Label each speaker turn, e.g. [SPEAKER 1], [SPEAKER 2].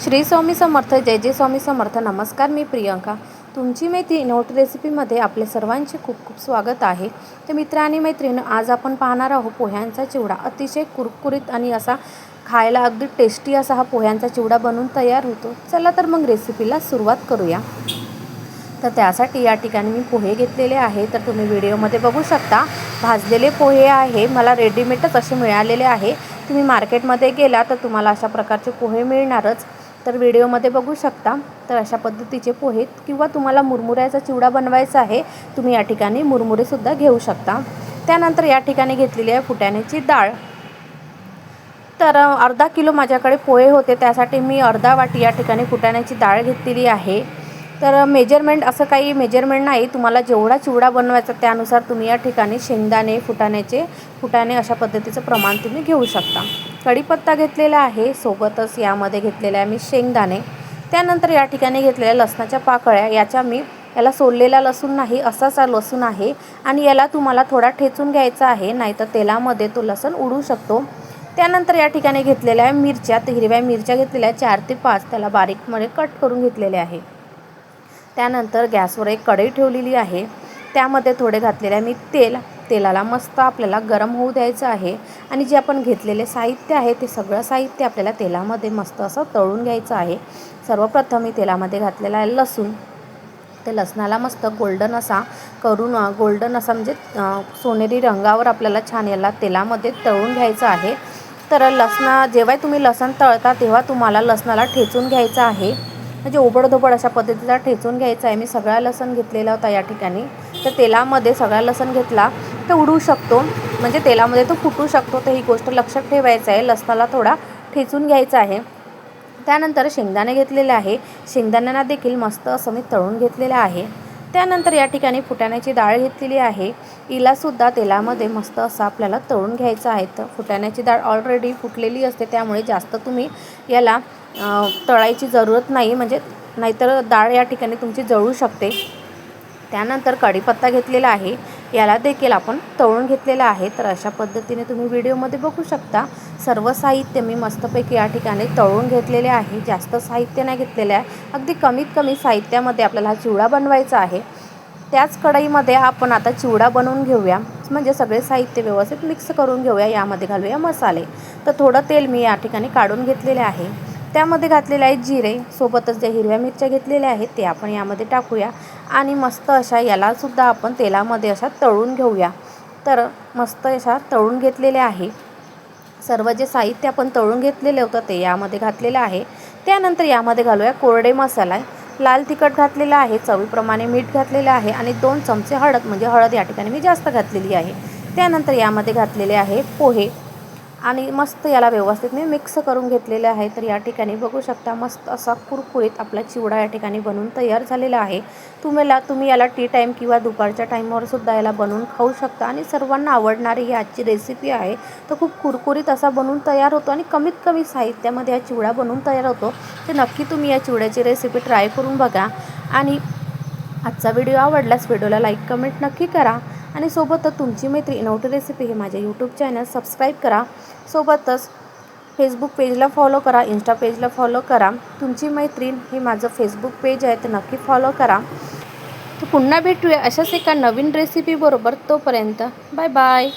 [SPEAKER 1] श्री स्वामी समर्थ जय जय स्वामी समर्थ नमस्कार मी प्रियंका. तुमची मैत्री नोट रेसिपीमध्ये आपले सर्वांचे खूप खूप स्वागत आहे. तर मित्र आणि मैत्रीण आज आपण पाहणार आहोत पोह्यांचा चिवडा. अतिशय कुरकुरीत आणि असा खायला अगदी टेस्टी असा हा पोह्यांचा चिवडा बनवून तयार होतो. चला तर मग रेसिपीला सुरुवात करूया. तर त्यासाठी या ठिकाणी मी पोहे घेतलेले आहे. तर तुम्ही व्हिडिओमध्ये बघू शकता भाजलेले पोहे आहे मला रेडीमेडच असे मिळालेले आहे. तुम्ही मार्केटमध्ये गेला तर तुम्हाला अशा प्रकारचे पोहे मिळणारच. तर व्हिडिओमध्ये बघू शकता. तर अशा पद्धतीचे पोहे किंवा तुम्हाला मुरमुऱ्याचा चिवडा बनवायचा आहे तुम्ही या ठिकाणी मुरमुरेसुद्धा घेऊ शकता. त्यानंतर या ठिकाणी घेतलेली आहे फुटाण्याची डाळ. तर अर्धा किलो माझ्याकडे पोहे होते त्यासाठी मी अर्धा वाटी या ठिकाणी फुटाण्याची डाळ घेतलेली आहे. तर मेजरमेंट असं काही मेजरमेंट नाही. तुम्हाला जेवढा चिवडा बनवायचा त्यानुसार तुम्ही या ठिकाणी शेंगदाणे फुटाण्याचे फुटाणे अशा पद्धतीचं प्रमाण तुम्ही घेऊ शकता. कढीपत्ता घेतलेला आहे सोबतच यामध्ये घेतलेले आहे मी शेंगदाणे. त्यानंतर या ठिकाणी घेतलेल्या लसणाच्या पाकळ्या याच्या मी याला सोललेला लसूण नाही असाच हा लसूण आहे आणि याला तुम्हाला थोडा ठेचून घ्यायचा आहे नाहीतर तेलामध्ये तो लसूण उडू शकतो. त्यानंतर या ठिकाणी घेतलेल्या आहे मिरच्या हिरव्या मिरच्या घेतलेल्या चार ते पाच त्याला बारीकमध्ये कट करून घेतलेले आहे. त्यानंतर गॅसवर एक कढई ठेवलेली आहे. त्यामध्ये थोडे घातलेले आहे मी तेल. तेलाला मस्त आपल्याला गरम होऊ द्यायचं आहे. आणि जे आपण घेतलेले साहित्य आहे ते सगळं साहित्य आपल्याला तेलामध्ये मस्त असं तळून घ्यायचं आहे. सर्वप्रथम मी तेलामध्ये घातलेला आहे लसूण. ते लसणाला मस्त गोल्डन असा करून गोल्डन असा म्हणजे सोनेरी रंगावर आपल्याला छान याला तेलामध्ये तळून घ्यायचं आहे. तर लसणा जेव्हा तुम्ही लसण तळता तेव्हा तुम्हाला लसणाला ठेचून घ्यायचं आहे. म्हणजे ओबडधोबड अशा पद्धतीचा ठेचून घ्यायचा आहे. मी सगळा लसण घेतलेला होता या ठिकाणी. तर तेलामध्ये सगळा लसण घेतला तर उडू शकतो. म्हणजे तेलामध्ये तो फुटू शकतो. तर ही गोष्ट लक्षात ठेवायचं आहे. लसणाला थोडा ठेचून घ्यायचा आहे. त्यानंतर शेंगदाणे घेतलेले आहे. शेंगदाण्यांना देखील मस्त असं मी तळून घेतलेलं आहे. त्यानंतर या ठिकाणी फुटाण्याची डाळ घेतलेली आहे. हिलासुद्धा तेलामध्ये मस्त असं आपल्याला तळून घ्यायचं आहे. तर फुटाण्याची डाळ ऑलरेडी फुटलेली असते. त्यामुळे जास्त तुम्ही याला तळायची जरूरत नाही म्हणजे नाहीतर डाळ या ठिकाणी तुमची जळू शकते. त्यानंतर कढीपत्ता घेतलेला आहे. याला देखील आपण तळून घेतलेला आहे. तर अशा पद्धतीने तुम्ही व्हिडिओमध्ये बघू शकता. सर्व साहित्य मी मस्तपैकी या ठिकाणी तळून घेतलेले आहे. जास्त साहित्य नाही घेतलेलं आहे. अगदी कमीत कमी साहित्यामध्ये आपल्याला हा चिवडा बनवायचा आहे. त्याच कढईमध्ये आपण आता चिवडा बनवून घेऊया. म्हणजे सगळे साहित्य व्यवस्थित मिक्स करून घेऊया. यामध्ये घालूया मसाले. तर थोडं तेल मी या ठिकाणी काढून घेतलेले आहे. त्यामध्ये घातलेले आहे जिरे सोबतच ज्या हिरव्या मिरच्या घेतलेल्या आहेत ते आपण यामध्ये टाकूया. आणि मस्त अशा यालासुद्धा आपण तेलामध्ये अशा तळून घेऊया. तर मस्त अशा तळून घेतलेल्या आहे. सर्व जे साहित्य आपण तळून घेतलेलं होतं ते यामध्ये घातलेलं आहे. त्यानंतर यामध्ये घालूया कोरडे मसाला. लाल तिखट घातलेला आहे चवीप्रमाणे मीठ घातलेलं आहे आणि दोन चमचे हळद म्हणजे हळद या ठिकाणी मी जास्त घातलेली आहे. त्यानंतर यामध्ये घातलेले आहे पोहे. आणि मस्त याला व्यवस्थित मी मिक्स करून घेतलेले आहे. तर या ठिकाणी बघू शकता मस्त असा कुरकुरीत आपला चिवडा या ठिकाणी बनवून तयार झालेला आहे. तुम्हाला तुम्ही याला टी टाईम किंवा दुपारच्या टाईमवर सुद्धा याला बनवून खाऊ शकता. आणि सर्वांना आवडणारी ही आजची रेसिपी आहे. तर खूप कुरकुरीत असा बनवून तयार होतो आणि कमीत कमी साहित्यामध्ये हा चिवडा बनवून तयार होतो. तर नक्की तुम्ही या चिवड्याची रेसिपी ट्राय करून बघा. आणि आजचा व्हिडिओ आवडल्यास व्हिडिओला लाईक कमेंट नक्की करा. आणि सोबतच तुमची मैत्री नवटी रेसिपी हे माझे यूट्यूब चॅनल सबस्क्राईब करा. सोबतच फेसबुक पेजला फॉलो करा इंस्टा पेजला फॉलो करा. तुमची मैत्रीण हे माझं फेसबुक पेज आहे तर नक्की फॉलो करा. तर पुन्हा भेटूया अशाच एका नवीन रेसिपीबरोबर तोपर्यंत. Bye bye